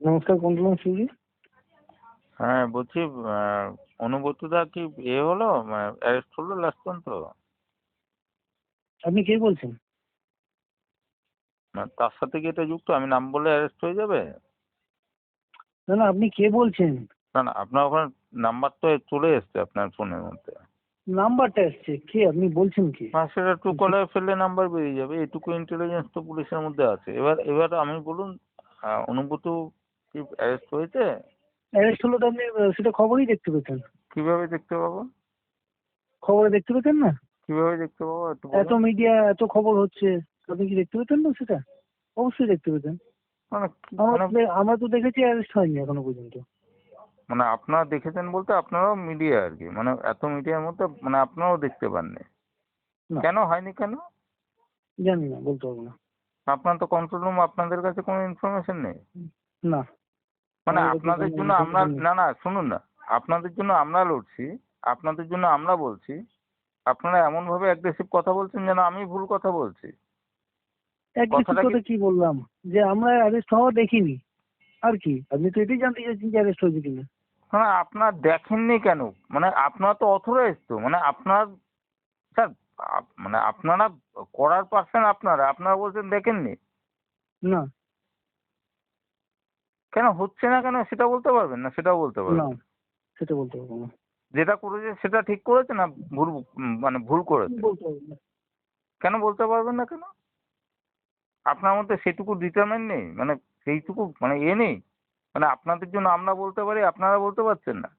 নমস্কার কন্ট্রোল সিউড়ি হ্যাঁ বলছি আহ, অনুব্রতদা কি এ হলো? অ্যারেস্ট হলো লাস্ট পর্যন্ত আপনি কে বলছেন? তার সাথে কি এটা যুক্ত? আমি নাম বলে অ্যারেস্ট হয়ে যাবে? না না আপনি কে বলছেন? না না আপনার ওখানে নাম্বার তো চলে এসছে আপনার ফোনের মধ্যে। নাম্বারটা এসছে কে? আপনি বলছেন কে? সেটা ট্রু কলার ফেললে নাম্বার বেরিয়ে যাবে। এটুকু ইন্টেলিজেন্স তো পুলিশের মধ্যে আছে। এবার এবার আমি বলুন অনুব্রত কি অ্যারেস্ট হয়েছে? অ্যারেস্ট হলো তো আপনি সেটা খবরই দেখতে পেতেন। কীভাবে দেখতে পাবো? খবরে দেখতে পেতেন না? কীভাবে দেখতে পাবো? একটু এত বলুন মিডিয়া এত খবর হচ্ছে আপনি কি দেখতে পেতেন না সেটা? অবশ্যই দেখতে পেতেন। মানে কি- আমরা মানে তো আমরা তো দেখেছি অ্যারেস্ট হয়নি এখনও পর্যন্ত। মানে আপনারা দেখেছেন বলতে আপনারাও মিডিয়া আর কি। মানে এত মিডিয়ার মধ্যে মানে আপনারাও দেখতে পাননি। না। কেন হয়নি কেন? জানি না বলতে পারব না। আপনার তো কন্ট্রোল রুম আপনাদের কাছে কোনো ইনফরমেশন নেই। না। মানে আপনাদের জন্য আমরা না না শুনুন না। আপনাদের জন্য আমরা লড়ছি আপনাদের জন্য আমরা বলছি আপনারা এমন ভাবে অ্যাগ্রেসিভ কথা বলছেন যেন আমি ভুল কথা বলছি। কথাটা কি- বললাম? যে আমরা অ্যারেস্ট হওয়া দেখিনি। আর কি? আপনি তো এটাই জানতে চাইছেন যে অ্যারেস্ট হয়েছে কিনা। হ্যাঁ আপনার দেখেননি কেন? মানে আপনার তো অথরাইজ তো। মানে আপনার স্যার মানে আপনারা করার পারছেন আপনারা। আপনারা বলছেন দেখেননি। না। কেন হচ্ছে না কেন সেটা বলতে পারবেন না? সেটাও বলতে না পারবেন সেটা বলতে পারব না। যেটা করেছে সেটা ঠিক করেছে না ভুল মানে ভুল করেছে? কেন বলতে পারবেন না কেন? আপনার মধ্যে সেটুকু ডিটারমেন্ট নেই? মানে সেইটুকু মানে এ নেই? মানে আপনাদের জন্য আমরা বলতে পারি আপনারা বলতে পারছেন না?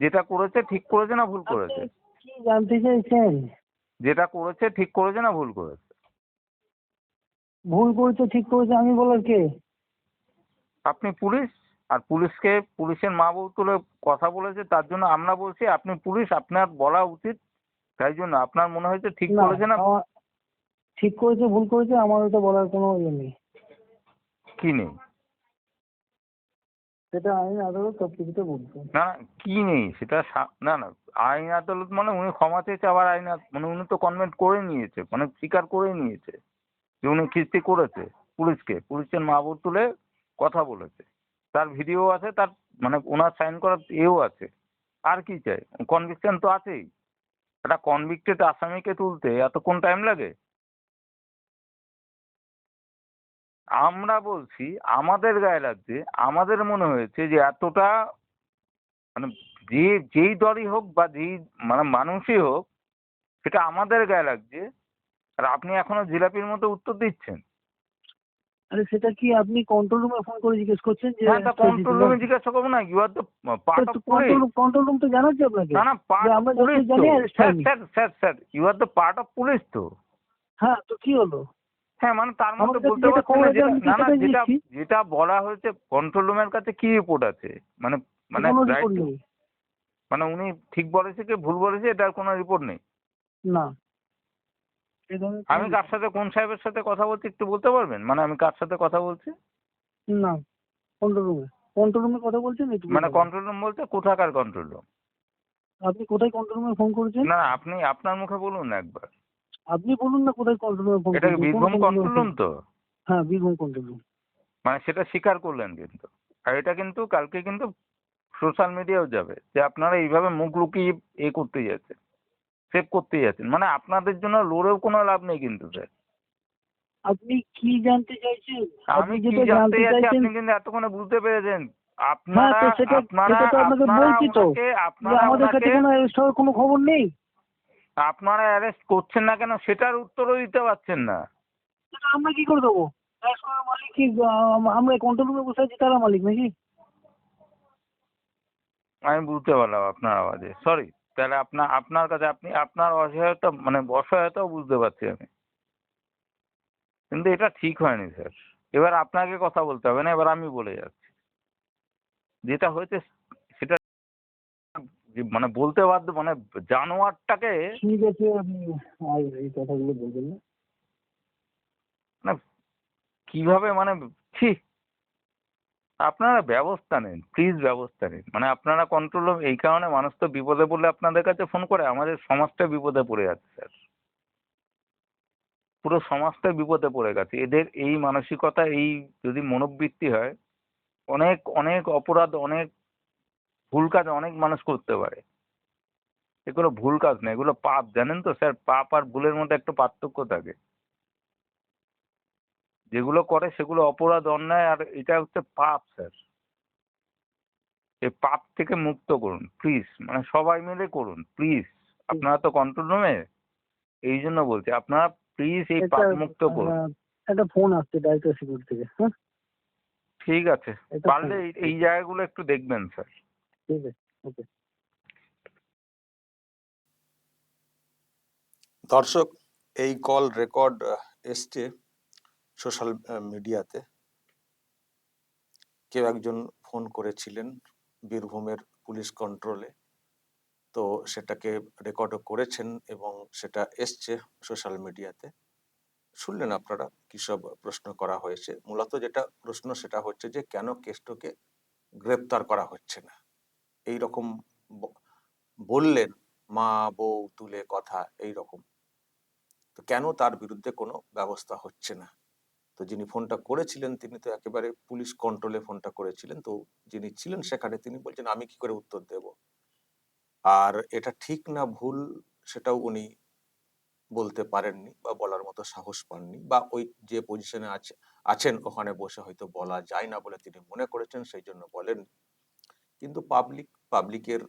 যেটা করেছে ঠিক করেছে না ভুল করেছে? কি জানতে চাইছেন? যেটা করেছে ঠিক করেছে না ভুল করেছে? ভুল করেছে ঠিক করেছে আমি বলার কে? আপনি পুলিশ আর পুলিশকে পুলিশের মা বউ তুলে কথা বলেছে তার জন্য আমরা বলছি আপনি পুলিশ আপনার বলা উচিত। তাই জন্য আপনার মনে হয়েছে ঠিক করেছে না? ঠিক করেছে ভুল করেছে আমার ওটা বলার কোনো ইয়ে নেই। কি নেই? সেটা আইন আদালত সব কিছুতে বলছে। না কি নেই? সেটা না না আইন আদালত মানে উনি ক্ষমা চেয়েছে আবার আইন মানে উনি তো কনভেন্ট করে নিয়েছে মানে স্বীকার করে নিয়েছে যে উনি খিস্তি করেছে পুলিশকে। পুলিশের মা তুলে কথা বলেছে। তার ভিডিও আছে, তার মানে ওনার সাইন করার এও আছে। আর কি চাই? কনভিকশন তো আছেই। একটা কনভিক্টেড আসামিকে তুলতে এতক্ষণ টাইম লাগে? আমরা বলছি, আমাদের গায়ে লাগছে, আমাদের মনে হয়েছে যে এতটা মানে যে, যেই দলই হোক বা যেই মানে মানুষই হোক, সেটা আমাদের গায়ে লাগছে। আর আপনি এখনও জিলাপির মতো উত্তর দিচ্ছেন। আরে সেটা কি আপনি কন্ট্রোল রুমে ফোন করে জিজ্ঞেস করছেন যে হ্যাঁ তা কন্ট্রোল রুমে জিজ্ঞাসা করব না you are the part of police control control room তো জানাচ্ছে আপনাকে। না না পার্ট আমরা পুলিশ জানি sir. Sir sir you are the part of police তো। হ্যাঁ তো কি হলো? হ্যাঁ মানে তার মধ্যে বলতে যেটা পারছেন না যেটা না যেটা যেটা বলা হয়েছে কন্ট্রোল রুমের কাছে কি রিপোর্ট আছে? মানে মানে মানে উনি ঠিক বলেছে কি ভুল বলেছে এটার কোনো রিপোর্ট নেই? না। আমি কার সাথে কোন সাহেবের সাথে কথা বলছি একটু বলতে পারবেন? মানে আমি কার সাথে কথা বলছি? না কন্ট্রোল রুমে কন্ট্রোল রুমে কথা বলছেন একটু মানে কন্ট্রোল রুম বলতে কোথাকার কন্ট্রোল রুম আপনি কোথায় কন্ট্রোল রুমে ফোন করেছেন? না আপনি আপনার মুখে বলুন একবার। আপনি বলুন না কোথায় কন্ট্রোল রুমে ফোন এটা বীরভূম কন্ট্রোল রুম তো? হ্যাঁ বীরভূম কন্ট্রোল রুম মানে সেটা স্বীকার করলেন কিন্তু। আর এটা কিন্তু কালকে কিন্তু সোশ্যাল মিডিয়াও যাবে যে আপনারা এইভাবে মুখ লুকিয়ে এ করতে যাচ্ছেন। সেভ করতে যাচ্ছেন। মানে আপনাদের জন্য লড়েও কোনো লাভ নেই কিন্তু স্যার আপনি কি জানতে চাইছেন? আমি কি জানতে চাইছেন আপনি কিন্তু এতক্ষণে বুঝতে পেরেছেন। হ্যাঁ আপনারা আপনারা আপনারা আমাদের কাছে কোনো কোনো খবর নেই? আপনারা অ্যারেস্ট করছেন না কেন? সেটার উত্তরও দিতে পারছেন না। সেটা আমরা কি করে দেবো? মালিক কি আমরা কন্ট্রোল রুমে বসে আছি তারা মালিক নাকি? আমি বুঝতে পারলাম আপনার আওয়াজে। সরি তাহলে আপনার আপনার কাছে আপনি আপনার অসহায়তা মানে অসহায়তাও বুঝতে পারছি আমি। কিন্তু এটা ঠিক হয়নি স্যার। এবার আপনাকে কথা বলতে হবে না এবার আমি বলে যাচ্ছি। যেটা হয়েছে সেটা মানে বলতে বাধ্য মানে জানোয়ারটাকে ঠিক আছে আপনি আর এই কথাগুলো বলবেন না কীভাবে মানে ছি আপনারা ব্যবস্থা নেন প্লিজ ব্যবস্থা নিন। মানে আপনারা কন্ট্রোল এই কারণে মানুষ তো বিপদে পড়লে আপনাদের কাছে ফোন করে, আমাদের সমাজটা বিপদে পড়ে যাচ্ছে স্যার পুরো সমাজটা বিপদে পড়ে গেছে। এদের এই মানসিকতা, এই যদি মনোবৃত্তি হয়, অনেক অনেক অপরাধ, অনেক ভুল কাজ অনেক মানুষ করতে পারে। এগুলো ভুল কাজ না এগুলো পাপ। জানেন তো স্যার পাপ আর ভুলের মধ্যে একটা পার্থক্য থাকে। যেগুলো করে সেগুলো অপরাধ অন্যায় আর এটা হচ্ছে পাপ স্যার। এই পাপ থেকে মুক্ত করুন প্লিজ মানে সবাই মিলে করুন প্লিজ আপনারা তো কন্ট্রোল রুমে এই জন্য বলছি আপনারা প্লিজ এই পাপ মুক্ত করুন। একটা ফোন আসছে ডাইরেক্টর সিকিউরিটি থেকে হ্যাঁ? ঠিক আছে পারলে এই- এই জায়গাগুলো একটু দেখবেন স্যার। ঠিক আছে ওকে। দর্শক এই কল রেকর্ড এসছে। সোশ্যাল মিডিয়াতে কেউ একজন ফোন করেছিলেন বীরভূমের পুলিশ কন্ট্রোলে তো সেটাকে রেকর্ডও করেছেন এবং সেটা এসছে সোশ্যাল মিডিয়াতে শুনলেন আপনারা কি সব প্রশ্ন করা হয়েছে? মূলত যেটা প্রশ্ন সেটা হচ্ছে যে, কেন কেষ্টকে গ্রেপ্তার করা হচ্ছে না? এই রকম বললেন মা, বউ, তুলে কথা এই রকম তো কেন তার বিরুদ্ধে কোনো ব্যবস্থা হচ্ছে না? তো যিনি ফোনটা করেছিলেন, তিনি তো একেবারে পুলিশ কন্ট্রোলে ফোনটা করেছিলেন। তো যিনি ছিলেন সেখানে তিনি বলছেন, আমি কি করে উত্তর দেব? আর এটা ঠিক না ভুল, সেটাও উনি বলতে পারেননি বা বলার মতো সাহস পাননি বা ওই যে পজিশনে আছে, আছেন, ওখানে বসে হয়তো বলা যায় না বলে তিনি মনে করেছেন, সেই জন্য বলেন কিন্তু পাবলিক পাবলিকের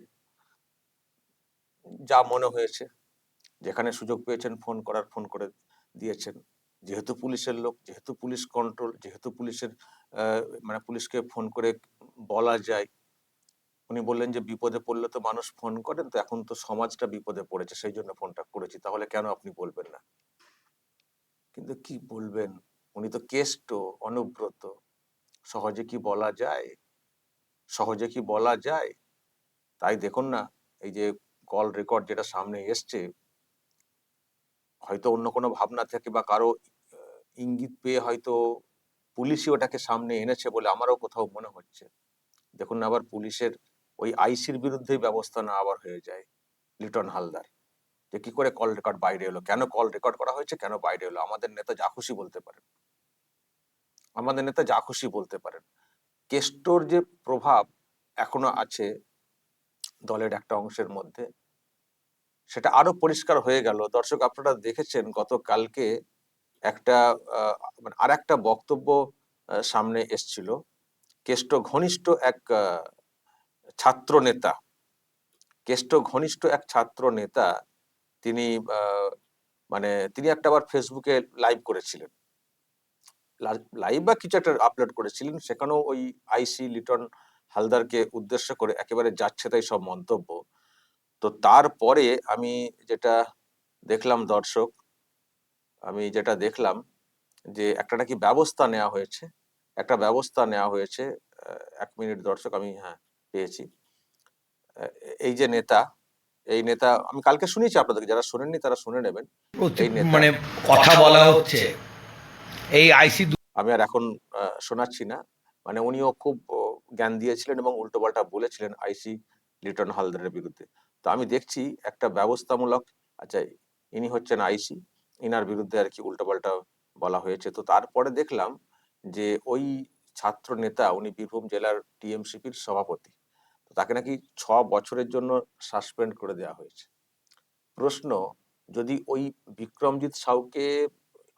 যা মনে হয়েছে, যেখানে সুযোগ পেয়েছেন, ফোন করার, ফোন করে দিয়েছেন যেহেতু পুলিশের লোক, যেহেতু পুলিশ কন্ট্রোল যেহেতু পুলিশের মানে পুলিশকে ফোন করে বলা যায়। উনি বললেন যে, বিপদে পড়লে তো মানুষ ফোন করেন, তো এখন তো সমাজটা বিপদে পড়েছে, সেই জন্য ফোনটা করেছি। তাহলে কেন আপনি বলবেন না? কিন্তু কি বলবেন? উনি তো কেষ্ট, অনুব্রত। সহজে কি বলা যায়? সহজে কি বলা যায়? তাই দেখুন না, এই যে কল রেকর্ড যেটা সামনে এসছে হয়তো অন্য কোনো ভাবনা থেকে বা কারও ইঙ্গিত পেয়ে হয়তো পুলিশই ওটাকে সামনে এনেছে বলে আমারও কোথাও মনে হচ্ছে। দেখুন আবার পুলিশের ওই আইসির বিরুদ্ধেই ব্যবস্থা না আবার হয়ে যায় লিটন হালদার। যে কি করে কল রেকর্ড বাইরে এলো? কেন কল রেকর্ড করা হয়েছে? কেন বাইরে এলো? আমাদের নেতা যা খুশি বলতে পারেন। আমাদের নেতা যা খুশি বলতে পারেন। কেষ্টর যে প্রভাব এখনও আছে দলের একটা অংশের মধ্যে সেটা আরও পরিষ্কার হয়ে গেল। দর্শক, আপনারা দেখেছেন গতকালকে একটা মানে আর একটা বক্তব্য সামনে এসছিল। কেষ্ট ঘনিষ্ঠ এক ছাত্র নেতা কেষ্ট ঘনিষ্ঠ এক ছাত্র নেতা তিনি মানে তিনি একটা আবার ফেসবুকে লাইভ করেছিলেন। লাইভ বা কিছু একটা আপলোড করেছিলেন, সেখানেও ওই আইসি লিটন হালদারকে উদ্দেশ্য করে একেবারে যাচ্ছে তাই সব মন্তব্য। তো তারপরে আমি যেটা দেখলাম দর্শক আমি যেটা দেখলাম যে একটা নাকি ব্যবস্থা নেওয়া হয়েছে একটা ব্যবস্থা নেওয়া হয়েছে এক মিনিট দর্শক আমি হ্যাঁ পেয়েছি। এই যে নেতা এই নেতা আমি কালকে শুনেছি আপনাদেরকে যারা শোনেননি তারা শুনে নেবেন। মানে কথা বলা হচ্ছে। এই আইসি আমি আর এখন শোনাচ্ছি না। মানে উনিও খুব জ্ঞান দিয়েছিলেন এবং উল্টোপাল্টা বলেছিলেন আইসি লিটন হালদারের বিরুদ্ধে। তো আমি দেখছি একটা ব্যবস্থামূলক আচ্ছা ইনি হচ্ছেন আইসি, ইনার বিরুদ্ধে আর কি উল্টোপাল্টা বলা হয়েছে। তো তারপরে দেখলাম যে ওই ছাত্র নেতা উনি বীরভূম জেলার টিএমসিপির সভাপতি। তাকে নাকি ছ বছরের জন্য সাসপেন্ড করে দেওয়া হয়েছে। প্রশ্ন, যদি ওই বিক্রমজিৎ সাউকে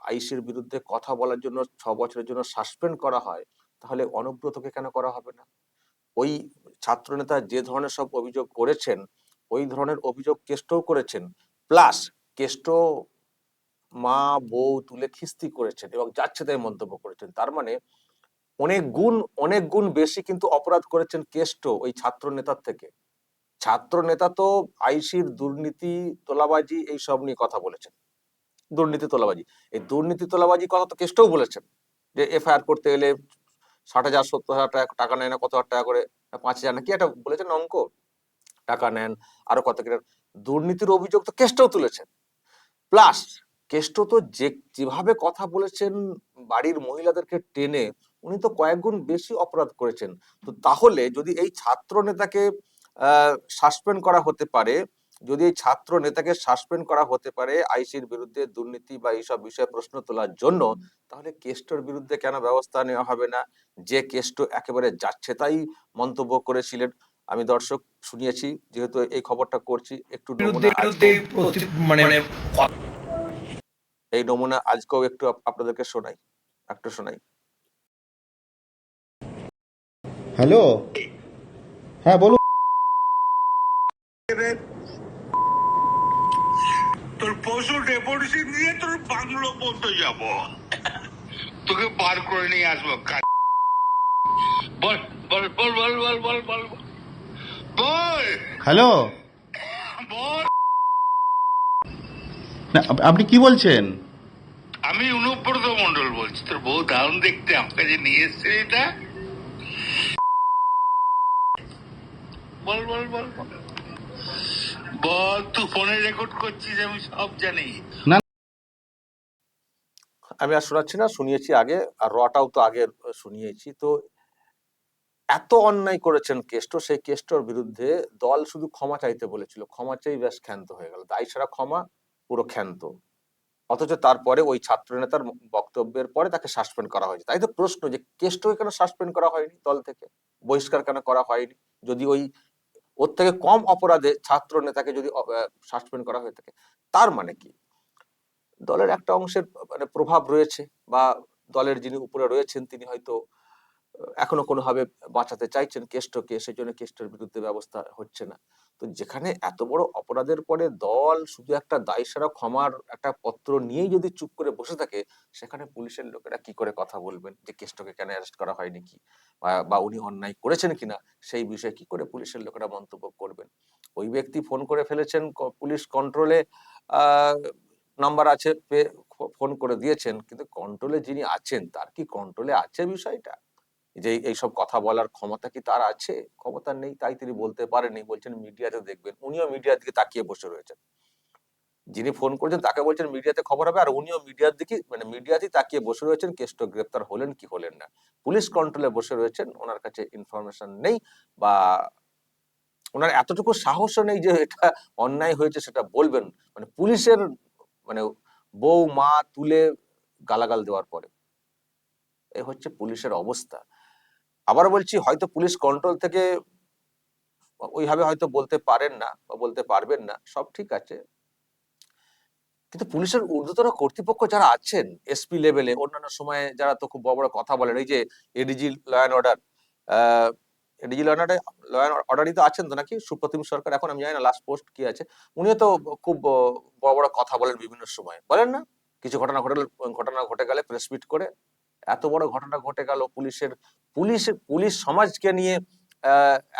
আইসির বিরুদ্ধে কথা বলার জন্য ছ বছরের জন্য সাসপেন্ড করা হয়, তাহলে অনুব্রতকে কেন করা হবে না? ওই ছাত্রনেতা যে ধরনের সব অভিযোগ করেছেন ওই ধরনের অভিযোগ কেষ্টও করেছেন। প্লাস কেষ্ট মা, বউ তুলে খিস্তি করেছেন এবং যাচ্ছে তাই মন্তব্য করেছেন। তার মানে অনেক গুণ অনেক গুণ বেশি কিন্তু অপরাধ করেছেন কেষ্ট ওই ছাত্র নেতার থেকে। ছাত্র নেতা তো আইসির দুর্নীতি তোলাবাজি এই সব নিয়ে কথা বলেছেন। দুর্নীতি তোলাবাজি। এই দুর্নীতি তোলাবাজি কথা তো কেষ্টও বলেছেন যে এফআইআর করতে গেলে ষাট হাজার, সত্তর হাজার টাকা টাকা নেয় না, কত হাজার টাকা করে, পাঁচ হাজার না, কি একটা বলেছেন অঙ্ক? টাকা নেন, আরও কত দুর্নীতির অভিযোগ তো কেষ্টও তুলেছেন। প্লাস কেষ্ট তো যে, যেভাবে কথা বলেছেন বাড়ির মহিলাদেরকে টেনে, উনি তো কয়েক গুণ বেশি অপরাধ করেছেন। তো তাহলে যদি এই ছাত্র নেতাকে সাসপেন্ড করা হতে পারে, যদি এই ছাত্র নেতাকে সাসপেন্ড করা হতে পারে আইসির বিরুদ্ধে দুর্নীতি বা এইসব বিষয়ে প্রশ্ন তোলার জন্য, তাহলে কেষ্টর বিরুদ্ধে কেন ব্যবস্থা নেওয়া হবে না? যে কেষ্ট একেবারে যাচ্ছে তাই মন্তব্য করেছিলেন। আমি দর্শক শুনিয়েছি যেহেতু এই খবরটা করছি একটু মানে- এই নমুনা আজকেও একটু আপনাদেরকে শোনাই একটু শোনাই। হ্যালো? হ্যাঁ বলুন। তোর পশু নিয়ে তোর বাংলো পর্যন্ত যাব। তোকে বার করে নিয়ে আসব। বল বল বল বল বল বল বল। হ্যালো বল না আপনি কি বলছেন? আমি অনুব্রত মন্ডল বলছি। তোর বউ দারুণ দেখতে আমাকে যে নিয়ে এসছে এটা। বল বল বল বল। বল তুই ফোনে রেকর্ড করছিস আমি সব জানি। আমি আর শোনাচ্ছি না শুনিয়েছি আগে আর রটাও তো আগে শুনিয়েছি। তো এত অন্যায় করেছেন কেষ্ট, সেই কেষ্টর বিরুদ্ধে দল শুধু ক্ষমা চাইতে বলেছিল। ক্ষমা চাই বেশ ক্ষান্ত হয়ে গেল। দায় সারা ক্ষমা পুরো ক্ষান্ত। অথচ তারপরে ওই ছাত্র নেতার বক্তব্যের পরে তাকে সাসপেন্ড করা হয়েছে। তাই তো প্রশ্ন যে, কেষ্টকে কেন সাসপেন্ড করা হয়নি দল থেকে? বহিষ্কার কেন করা হয়নি? যদি ওই, ওর থেকে কম অপরাধে ছাত্র নেতাকে যদি সাসপেন্ড করা হয়ে থাকে, তার মানে কি? দলের একটা অংশের মানে প্রভাব রয়েছে বা দলের যিনি উপরে রয়েছেন, তিনি হয়তো এখনও কোনোভাবে বাঁচাতে চাইছেন কেষ্টকে সেই জন্য কেষ্টের বিরুদ্ধে ব্যবস্থা হচ্ছে না। তো যেখানে এত বড় অপরাধের পরে দল শুধু একটা দায়সারা ক্ষমার একটা পত্র নিয়েই যদি চুপ করে বসে থাকে, সেখানে পুলিশের লোকেরা কি করে কথা বলবেন যে কেষ্টকে কেন অ্যারেস্ট করা হয়নি কি? বা- উনি অন্যায় করেছেন কিনা? সেই বিষয়ে কি করে পুলিশের লোকেরা মন্তব্য করবেন? ওই ব্যক্তি ফোন করে ফেলেছেন পুলিশ কন্ট্রোলে নাম্বার আছে ফোন করে দিয়েছেন, কিন্তু কন্ট্রোলে যিনি আছেন, তার কি কন্ট্রোলে আছে বিষয়টা? যে এই- এইসব কথা বলার ক্ষমতা কি তার আছে? ক্ষমতা নেই, তাই তিনি বলতে পারেননি। বলছেন, মিডিয়াতে দেখবেন। উনিও মিডিয়ার দিকে তাকিয়ে বসে রয়েছেন। যিনি ফোন করেছেন, তাকে বলছেন, মিডিয়াতে খবর হবে। আর উনিও মিডিয়ার দিকে মানে মিডিয়াতেই তাকিয়ে বসে রয়েছেন। কেষ্ট গ্রেপ্তার হলেন, কি হলেন না। পুলিশ কন্ট্রোলে বসে রয়েছেন। ওনার কাছে ইনফরমেশন নেই বা ওনার এতটুকু সাহসও নেই যে এটা অন্যায় হয়েছে সেটা বলবেন। মানে পুলিশের মানে বউ, মা তুলে গালাগাল দেওয়ার পরে। এ হচ্ছে পুলিশের অবস্থা। আবার বলছি, হয়তো পুলিশ কন্ট্রোল থেকে ওইভাবে হয়তো বলতে পারেন না বা বলতে পারবেন না, সব ঠিক আছে। কিন্তু পুলিশের ঊর্ধ্বতন কর্তৃপক্ষ যারা আছেন এসপি লেভেলে অন্যান্য সময়ে যারা তো খুব বড় বড় কথা বলেন এই যে ADG law and order ADG law and law and অর্ডারই তো আছেন তো নাকি? সুপ্রতিম সরকার, এখন আমি জানি না লাস্ট পোস্ট কি আছে। উনিও তো খুব বড় বড় কথা বলেন বিভিন্ন সময়। বলেন না, কিছু ঘটনা ঘটে ঘটনা ঘটে গেলে প্রেস মিট করে। এত বড় ঘটনা ঘটে গেল, পুলিশের পুলিশ পুলিশ সমাজকে নিয়ে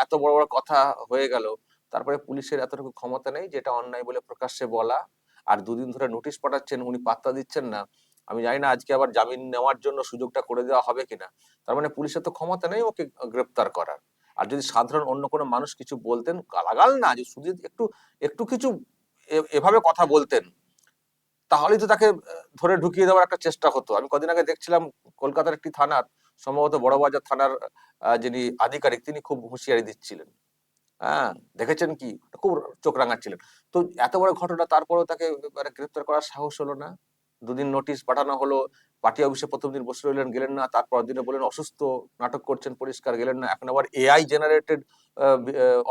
এত বড় বড় কথা হয়ে গেল। তারপরে পুলিশের এতটুকু ক্ষমতা নেই, যেটা অন্যায় বলে প্রকাশ্যে বলা। আর দুদিন ধরে নোটিশ পাঠাচ্ছেন, উনি পাত্তা দিচ্ছেন না। আমি জানি না আজকে আবার জামিন নেওয়ার জন্য সুযোগটা করে দেওয়া হবে কিনা। তার মানে পুলিশের তো ক্ষমতা নেই ওকে গ্রেপ্তার করার। আর যদি সাধারণ অন্য কোনো মানুষ কিছু বলতেন, গালাগাল না যে শুধু একটু একটু কিছু এভাবে কথা বলতেন। তাহলেই তো তাকে ধরে ঢুকিয়ে দেওয়ার একটা চেষ্টা হতো। আমি কদিন আগে দেখছিলাম কলকাতার একটি থানার সম্ভবত বড়বাজার থানার যিনি আধিকারিক, তিনি খুব হুঁশিয়ারি দিচ্ছিলেন। হ্যাঁ দেখেছেন কি? খুব চোখ রাঙাচ্ছিলেন। তো এত বড় ঘটনা, তারপরেও তাকে মানে গ্রেপ্তার করার সাহস হলো না। দুদিন নোটিশ পাঠানো হলো, পার্টি অফিসে প্রথম দিন বসে রইলেন, গেলেন না। তারপর দিনে বললেন অসুস্থ, নাটক করছেন, পরিষ্কার, গেলেন না। এখন আবার এআই জেনারেটেড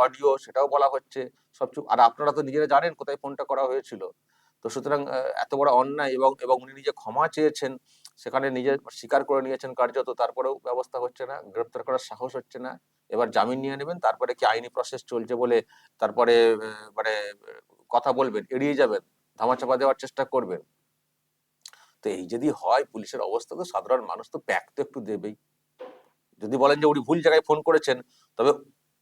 অডিও সেটাও বলা হচ্ছে। সব চুপ আর আপনারা তো নিজেরা জানেন কোথায় ফোনটা করা হয়েছিল। তো সুতরাং এত বড় অন্যায় এবং এবং উনি নিজে ক্ষমা চেয়েছেন, সেখানে নিজে স্বীকার করে নিয়েছেন কার্যত, তারপরেও ব্যবস্থা হচ্ছে না, গ্রেপ্তার করার সাহস হচ্ছে না। এবার জামিন নিয়ে নেবেন, তারপরে কি আইনি প্রসেস চলছে বলে তারপরে মানে কথা বলবেন, এড়িয়ে যাবেন, ধামাচাপা দেওয়ার চেষ্টা করবেন। তো এই যদি হয়, পুলিশের অবস্থা তো সাধারণ মানুষ তো প্যাক তো একটু দেবেই। যদি বলেন যে উনি ভুল জায়গায় ফোন করেছেন, তবে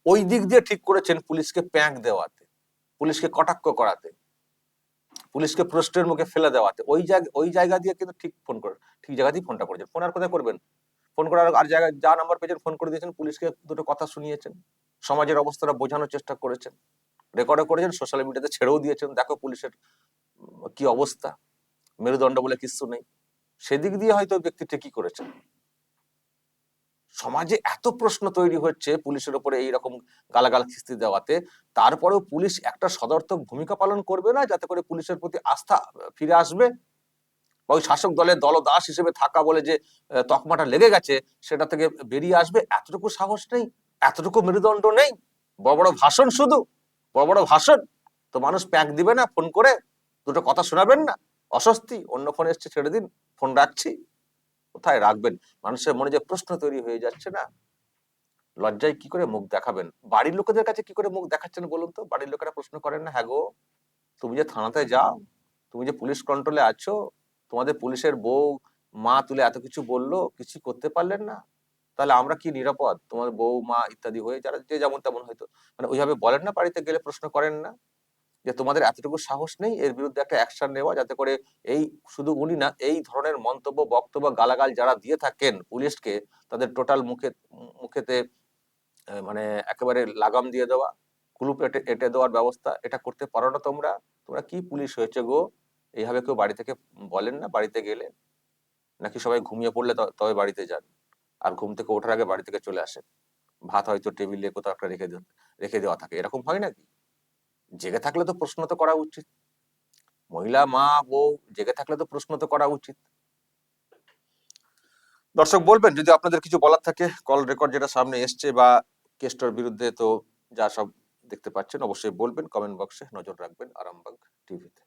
ওই দিক দিয়ে ঠিক করেছেন পুলিশকে প্যাঁক দেওয়াতে, পুলিশকে কটাক্ষ করাতে। পুলিশকে প্রশ্নের মুখে ফেলে দেওয়াতে ওই জায়গা ওই জায়গা দিয়ে কিন্তু ঠিক ফোন করে, ঠিক জায়গা দিয়ে ফোনটা করেছেন ফোন আর কোথায় করবেন? ফোন করার আর জায়গায় যা নাম্বার পেয়েছেন ফোন করে দিয়েছেন, পুলিশকে দুটো কথা শুনিয়েছেন। সমাজের অবস্থাটা বোঝানোর চেষ্টা করেছেন। রেকর্ডও করেছেন সোশ্যাল মিডিয়াতে ছেড়েও দিয়েছেন। দেখো পুলিশের কি অবস্থা। মেরুদণ্ড বলে কিছু নেই। সেদিক দিয়ে হয়তো ব্যক্তি ঠিকই করেছেন। সমাজে এত প্রশ্ন তৈরি হচ্ছে পুলিশের উপরে এইরকম গালাগাল খিস্তি দেওয়াতে, তারপরেও পুলিশ একটা সদর্থক ভূমিকা পালন করবে না যাতে করে পুলিশের প্রতি আস্থা ফিরে আসবে? ওই শাসক দলের দলদাস হিসেবে থাকা বলে যে তকমাটা লেগে গেছে, সেটা থেকে বেরিয়ে আসবে এতটুকু সাহস নেই, এতটুকু মেরুদণ্ড নেই? বড় বড় ভাষণ শুধু? বড় বড় ভাষণ? তো মানুষ প্যাক দিবে না ফোন করে? দুটো কথা শোনাবেন না? অস্বস্তি, অন্য ফোন এসছে, ছেড়ে দিন ফোন রাখছি। কোথায় রাখবেন? মানুষের মনে যে প্রশ্ন তৈরি হয়ে যাচ্ছে না? লজ্জায় কি করে মুখ দেখাবেন? বাড়ির লোকেদের কাছে কি করে মুখ দেখাচ্ছেন বলুন তো? বাড়ির লোকেরা প্রশ্ন করেন না হ্যাঁ গো, তুমি যে থানাতে যাও, তুমি যে পুলিশ কন্ট্রোলে আছো, তোমাদের পুলিশের বউ, মা তুলে এত কিছু বলল, কিছু করতে পারলেন না? তাহলে আমরা কি নিরাপদ? তোমার বউ, মা ইত্যাদি হয়ে যারা যে যেমন তেমন হয়তো মানে ওইভাবে বলেন না, বাড়িতে গেলে প্রশ্ন করেন না? যে তোমাদের এতটুকু সাহস নেই, এর বিরুদ্ধে একটা অ্যাকশন নেওয়া যাতে করে এই শুধু উনি না, এই ধরনের মন্তব্য, বক্তব্য, গালাগাল যারা দিয়ে থাকেন পুলিশকে, তাদের টোটাল মুখে, মুখেতে মানে একেবারে লাগাম দিয়ে দেওয়া, কুলুপ এটে এটে দেওয়ার ব্যবস্থা এটা করতে পারো না তোমরা। তোমরা কি পুলিশ হয়েছে গো? এইভাবে কেউ বাড়ি থেকে বলেন না বাড়িতে গেলে? নাকি সবাই ঘুমিয়ে পড়লে তবে বাড়িতে যান? আর ঘুম থেকে ওঠার আগে বাড়ি থেকে চলে আসেন। ভাত হয়তো টেবিলে কোথাও একটা রেখে রেখে দেওয়া থাকে। এরকম হয় নাকি? জেগে থাকলে তো প্রশ্ন তো করা উচিত। মহিলা, মা, বউ, জেগে থাকলে তো প্রশ্ন তো করা উচিত। দর্শক বলবেন, যদি আপনাদের কিছু বলার থাকে কল রেকর্ড যেটা সামনে এসছে বা কেস্টর বিরুদ্ধে তো যা সব দেখতে পাচ্ছেন, অবশ্যই বলবেন। কমেন্ট বক্সে নজর রাখবেন আরামবাগ টিভিতে